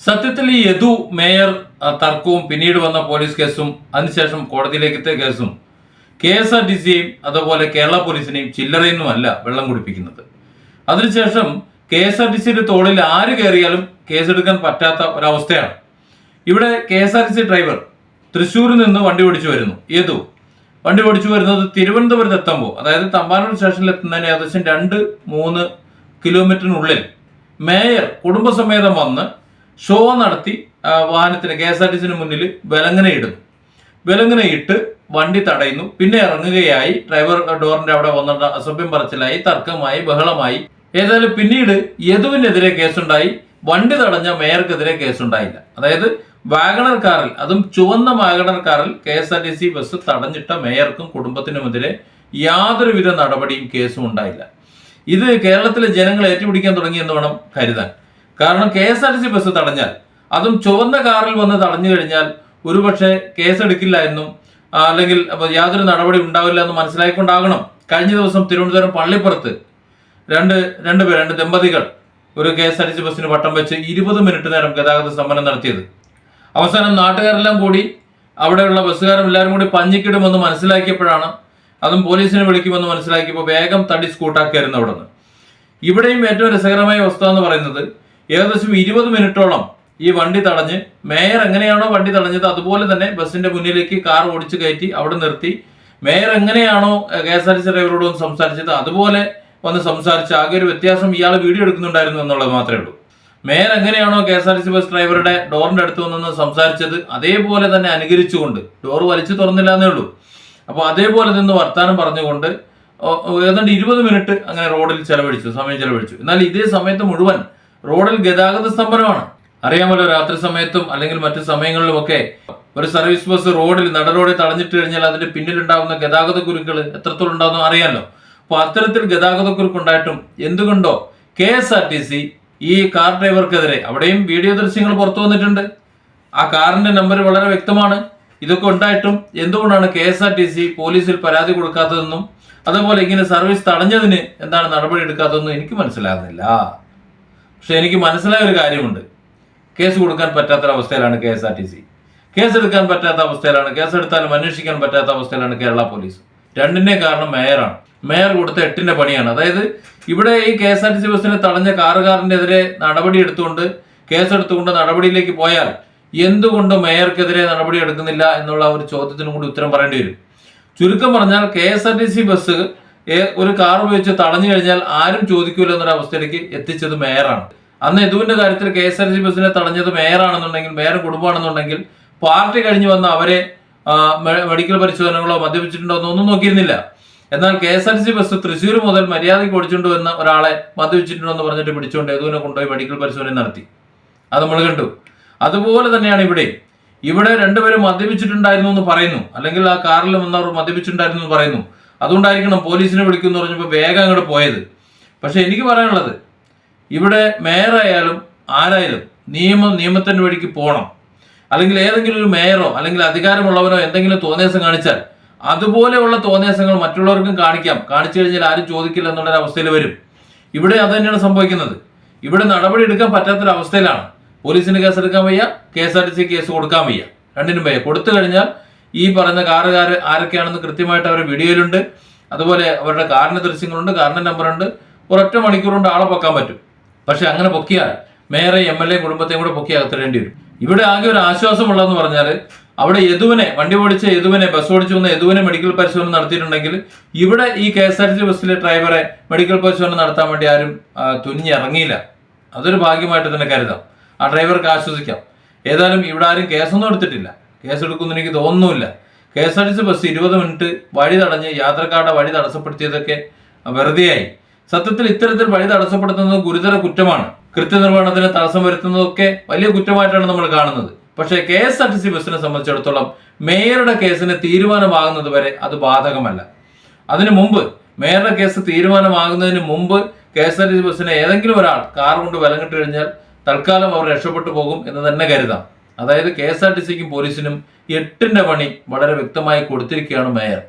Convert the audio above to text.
സത്യത്തിൽ ഈ യദു മേയർ തർക്കവും പിന്നീട് വന്ന പോലീസ് കേസും അതിനുശേഷം കോടതിയിലേക്കത്തെ കേസും കെ എസ് ആർ ടി സിയെയും അതുപോലെ കേരള പോലീസിനെയും ചില്ലറയൊന്നുമല്ല വെള്ളം കുടിപ്പിക്കുന്നത്. അതിനുശേഷം കെ എസ് ആർ ടി സിയുടെ തോളിൽ ആര് കയറിയാലും കേസെടുക്കാൻ പറ്റാത്ത ഒരവസ്ഥയാണ്. ഇവിടെ K S R T C driver തൃശ്ശൂരിൽ നിന്ന് വണ്ടി ഓടിച്ചു വരുന്നു. യദു വണ്ടി ഓടിച്ചു വരുന്നത് തിരുവനന്തപുരത്ത് എത്തുമ്പോൾ അതായത് തമ്പാനൂർ സ്റ്റേഷനിൽ എത്തുന്നതിന് ഏകദേശം രണ്ട് മൂന്ന് കിലോമീറ്ററിനുള്ളിൽ മേയർ കുടുംബസമേതം വന്ന് ഷോ നടത്തി വാഹനത്തിന് കെ എസ് ആർ ടി സിന് മുന്നിൽ വിലങ്ങനെ ഇടുന്നു. വിലങ്ങനെ ഇട്ട് വണ്ടി തടയുന്നു. പിന്നെ ഇറങ്ങുകയായി. ഡ്രൈവർ ഡോറിന്റെ അവിടെ വന്നിട്ട് അസഭ്യം പറച്ചിലായി തർക്കമായി ബഹളമായി. ഏതായാലും പിന്നീട് യദുവിനെതിരെ കേസുണ്ടായി. വണ്ടി തടഞ്ഞ മേയർക്കെതിരെ കേസുണ്ടായില്ല. അതായത് വാഗണർ കാറിൽ അതും ചുവന്ന വാഗണർ കാറിൽ K S R T C bus തടഞ്ഞിട്ട മേയർക്കും കുടുംബത്തിനുമെതിരെ യാതൊരുവിധ നടപടിയും കേസും ഉണ്ടായില്ല. ഇത് കേരളത്തിലെ ജനങ്ങൾ ഏറ്റുപിടിക്കാൻ തുടങ്ങിയെന്ന് വേണം കരുതാൻ. കാരണം K S R T C bus തടഞ്ഞാൽ അതും ചുവന്ന കാറിൽ വന്ന് തടഞ്ഞു കഴിഞ്ഞാൽ ഒരുപക്ഷെ കേസെടുക്കില്ല എന്നും അല്ലെങ്കിൽ യാതൊരു നടപടി ഉണ്ടാവില്ല എന്ന് മനസ്സിലായിക്കൊണ്ടാകണം. കഴിഞ്ഞ ദിവസം തിരുവനന്തപുരം പള്ളിപ്പുറത്ത് രണ്ട് രണ്ട് പേർ രണ്ട് ദമ്പതികൾ ഒരു K S R T C ബസ്സിന് വട്ടം വെച്ച് ഇരുപത് മിനിറ്റ് നേരം ഗതാഗത സമരം നടത്തിയത്. അവസാനം നാട്ടുകാരെല്ലാം കൂടി അവിടെയുള്ള ബസ്സുകാരും എല്ലാവരും കൂടി പഞ്ഞിക്കിടുമെന്ന് മനസ്സിലാക്കിയപ്പോഴാണ് അതും പോലീസിനെ വിളിക്കുമെന്ന് മനസ്സിലാക്കിയപ്പോൾ വേഗം തടി സ്കൂട്ടാക്കിയായിരുന്നു അവിടെ നിന്ന് ഇവിടെയും ഏറ്റവും രസകരമായ അവസ്ഥ എന്ന് പറയുന്നത് ഏകദേശം ഇരുപത് മിനിറ്റോളം ഈ വണ്ടി തടഞ്ഞ് മേയർ എങ്ങനെയാണോ വണ്ടി തടഞ്ഞത് അതുപോലെ തന്നെ ബസ്സിന്റെ മുന്നിലേക്ക് കാർ ഓടിച്ചു കയറ്റി അവിടെ നിർത്തി. മേയർ എങ്ങനെയാണോ K S R T C ഡ്രൈവറോട് സംസാരിച്ചത് അതുപോലെ വന്ന് സംസാരിച്ച് ആകെ ഒരു വ്യത്യാസം ഇയാൾ വീഡിയോ എടുക്കുന്നുണ്ടായിരുന്നു എന്നുള്ളത് മാത്രമേ ഉള്ളൂ. മേയർ എങ്ങനെയാണോ K S R T C bus ഡ്രൈവറുടെ ഡോറിന്റെ അടുത്ത് നിന്ന് സംസാരിച്ചത് അതേപോലെ തന്നെ അനുകരിച്ചുകൊണ്ട്. ഡോർ വലിച്ചു തുറന്നില്ല എന്നേ ഉള്ളൂ. അപ്പോൾ അതേപോലെ നിന്ന് വർത്താനം പറഞ്ഞുകൊണ്ട് ഏതാണ്ട് ഇരുപത് മിനിറ്റ് അങ്ങനെ റോഡിൽ ചെലവഴിച്ചു സമയം ചെലവഴിച്ചു. എന്നാൽ ഇതേ സമയത്ത് മുഴുവൻ റോഡിൽ ഗതാഗത സ്തംഭനമാണ്. അറിയാമല്ലോ രാത്രി സമയത്തും അല്ലെങ്കിൽ മറ്റു സമയങ്ങളിലുമൊക്കെ ഒരു സർവീസ് ബസ് റോഡിൽ നട റോഡിൽ തടഞ്ഞിട്ട് കഴിഞ്ഞാൽ അതിന്റെ പിന്നിലുണ്ടാകുന്ന ഗതാഗത കുരുക്കൾ എത്രത്തോളം ഉണ്ടാകുന്ന അറിയാമല്ലോ അപ്പോൾ അത്തരത്തിൽ ഗതാഗത കുരുക്കുണ്ടായിട്ടും എന്തുകൊണ്ടോ K S R T C ഈ കാർ ഡ്രൈവർക്കെതിരെ അവിടെയും വീഡിയോ ദൃശ്യങ്ങൾ പുറത്തു വന്നിട്ടുണ്ട്. ആ കാറിന്റെ നമ്പർ വളരെ വ്യക്തമാണ്. ഇതൊക്കെ ഉണ്ടായിട്ടും എന്തുകൊണ്ടാണ് K S R T C പോലീസിൽ പരാതി കൊടുക്കാത്തതെന്നും അതുപോലെ ഇങ്ങനെ സർവീസ് തടഞ്ഞതിന് എന്താണ് നടപടി എടുക്കാത്തതെന്നും എനിക്ക് മനസ്സിലാകുന്നില്ല. പക്ഷെ എനിക്ക് മനസ്സിലായ ഒരു കാര്യമുണ്ട്. കേസ് കൊടുക്കാൻ പറ്റാത്തൊരവസ്ഥയിലാണ് K S R T C. Case എടുക്കാൻ പറ്റാത്ത അവസ്ഥയിലാണ് കേസ് എടുത്താലും അന്വേഷിക്കാൻ പറ്റാത്ത അവസ്ഥയിലാണ് കേരള പോലീസ്. രണ്ടിന്റെ കാരണം മേയറാണ്. മേയർ കൊടുത്ത എട്ടിന്റെ പണിയാണ്. അതായത് ഇവിടെ ഈ K S R T C ബസ്സിനെ തടഞ്ഞ കാറുകാരനെതിരെ നടപടി എടുത്തുകൊണ്ട് കേസെടുത്തുകൊണ്ട് നടപടിയിലേക്ക് പോയാൽ എന്തുകൊണ്ട് മേയർക്കെതിരെ നടപടി എടുക്കുന്നില്ല എന്നുള്ള ഒരു ചോദ്യത്തിനും കൂടി ഉത്തരം പറയേണ്ടി വരും. ചുരുക്കം പറഞ്ഞാൽ K S R T C bus ഒരു കാർ ഉപയോഗിച്ച് തടഞ്ഞു കഴിഞ്ഞാൽ ആരും ചോദിക്കൂല എന്നൊരു അവസ്ഥയിലേക്ക് എത്തിച്ചത് മേയറാണ്. അന്ന് യദുവിന്റെ കാര്യത്തിൽ കെ എസ് ആർ ടി ബസിനെ തടഞ്ഞത് മേയറാണെന്നുണ്ടെങ്കിൽ മേയർ കുടുംബമാണെന്നുണ്ടെങ്കിൽ പാർട്ടി കഴിഞ്ഞു വന്ന അവരെ മെഡിക്കൽ പരിശോധനകളോ മദ്യപിച്ചിട്ടുണ്ടോ എന്നൊന്നും നോക്കിയിരുന്നില്ല. എന്നാൽ K S R C bus Thrissur മുതൽ മര്യാദയ്ക്ക് ഓടിച്ചുകൊണ്ട് വന്ന ഒരാളെ മദ്യപിച്ചിട്ടുണ്ടോ എന്ന് പറഞ്ഞിട്ട് പിടിച്ചുകൊണ്ട് യദുവിനെ കൊണ്ടുപോയി മെഡിക്കൽ പരിശോധന നടത്തി. അത് നമ്മൾ കണ്ടു. അതുപോലെ തന്നെയാണ് ഇവിടെ ഇവിടെ രണ്ടുപേരും മദ്യപിച്ചിട്ടുണ്ടായിരുന്നു എന്ന് പറയുന്നു. അല്ലെങ്കിൽ ആ കാറിൽ വന്നവർ മദ്യപിച്ചിട്ടുണ്ടായിരുന്നു എന്ന് പറയുന്നു. അതുകൊണ്ടായിരിക്കണം പോലീസിനെ വിളിക്കുമെന്ന് പറഞ്ഞപ്പോൾ വേഗം അങ്ങോട്ട് പോയത്. പക്ഷെ എനിക്ക് പറയാനുള്ളത് ഇവിടെ മേയറായാലും ആരായാലും നിയമം നിയമത്തിന്റെ വഴിക്ക് പോകണം അല്ലെങ്കിൽ ഏതെങ്കിലും ഒരു മേയറോ അല്ലെങ്കിൽ അധികാരമുള്ളവനോ എന്തെങ്കിലും തോന്നിയാസം കാണിച്ചാൽ അതുപോലെയുള്ള തോന്നിയാസങ്ങൾ മറ്റുള്ളവർക്കും കാണിക്കാം. കാണിച്ചു കഴിഞ്ഞാൽ ആരും ചോദിക്കില്ല എന്നുള്ളൊരു അവസ്ഥയിൽ വരും. ഇവിടെ അത് തന്നെയാണ് സംഭവിക്കുന്നത്. ഇവിടെ നടപടി എടുക്കാൻ പറ്റാത്തൊരവസ്ഥയിലാണ് പോലീസിന് കേസെടുക്കാൻ വയ്യ K S R T C case കൊടുക്കാൻ വയ്യ. രണ്ടിനും വയ്യ. കൊടുത്തു കഴിഞ്ഞാൽ ഈ പറയുന്ന കാറുകാർ ആരൊക്കെയാണെന്ന് കൃത്യമായിട്ട് അവരുടെ വീഡിയോയിലുണ്ട്. അതുപോലെ അവരുടെ കാറിന്റെ ദൃശ്യങ്ങളുണ്ട് കാറിന്റെ നമ്പറുണ്ട്. ഒരൊറ്റ മണിക്കൂർ കൊണ്ട് ആളെ പൊക്കാൻ പറ്റും. പക്ഷെ അങ്ങനെ പൊക്കിയാൽ മേയറെ എം എൽ എ കുടുംബത്തെയും കൂടെ പൊക്കി അകത്തിടേണ്ടി വരും. ഇവിടെ ആകെ ഒരു ആശ്വാസമുള്ളതെന്ന് പറഞ്ഞാൽ അവിടെ യദുവിനെ വണ്ടി ഓടിച്ച യദുവിനെ ബസ് ഓടിച്ചു വന്ന യദുവിനെ മെഡിക്കൽ പരിശോധന നടത്തിയിട്ടുണ്ടെങ്കിൽ ഇവിടെ ഈ K S R T C ബസ്സിലെ ഡ്രൈവറെ മെഡിക്കൽ പരിശോധന നടത്താൻ വേണ്ടി ആരും ആ, തുനിഞ്ഞിറങ്ങിയില്ല അതൊരു ഭാഗ്യമായിട്ട് തന്നെ കരുതാം. ആ ഡ്രൈവർക്ക് ആശ്വസിക്കാം. ഏതായാലും ഇവിടെ ആരും കേസൊന്നും എടുത്തിട്ടില്ല. കേസ് എടുക്കുമെന്ന് എനിക്ക് തോന്നുന്നില്ല. K S R T C bus ഇരുപത് മിനിറ്റ് വഴി തടഞ്ഞ് യാത്രക്കാരുടെ വഴി തടസ്സപ്പെടുത്തിയതൊക്കെ വെറുതെയായി. സത്യത്തിൽ ഇത്തരത്തിൽ വഴി തടസ്സപ്പെടുത്തുന്നത് ഗുരുതര കുറ്റമാണ്. കൃത്യനിർവഹണത്തിന് തടസ്സം വരുത്തുന്നതൊക്കെ വലിയ കുറ്റമായിട്ടാണ് നമ്മൾ കാണുന്നത്. പക്ഷേ K S R T C ബസ്സിനെ സംബന്ധിച്ചിടത്തോളം മേയറുടെ കേസിന് തീരുമാനമാകുന്നത് വരെ അത് ബാധകമല്ല. അതിനു മുമ്പ് മേയറുടെ കേസ് തീരുമാനമാകുന്നതിന് മുമ്പ് K S R T C ബസ്സിനെ ഏതെങ്കിലും ഒരാൾ കാർ കൊണ്ട് വിലങ്ങിട്ട് കഴിഞ്ഞാൽ തൽക്കാലം അവർ രക്ഷപ്പെട്ടു പോകും എന്ന് തന്നെ കരുതാം. അതായത് കെ എസ് ആർ ടി സിക്കും പോലീസിനും എട്ടിന്റെ പണി വളരെ വ്യക്തമായി കൊടുത്തിരിക്കുകയാണ് മേയർ.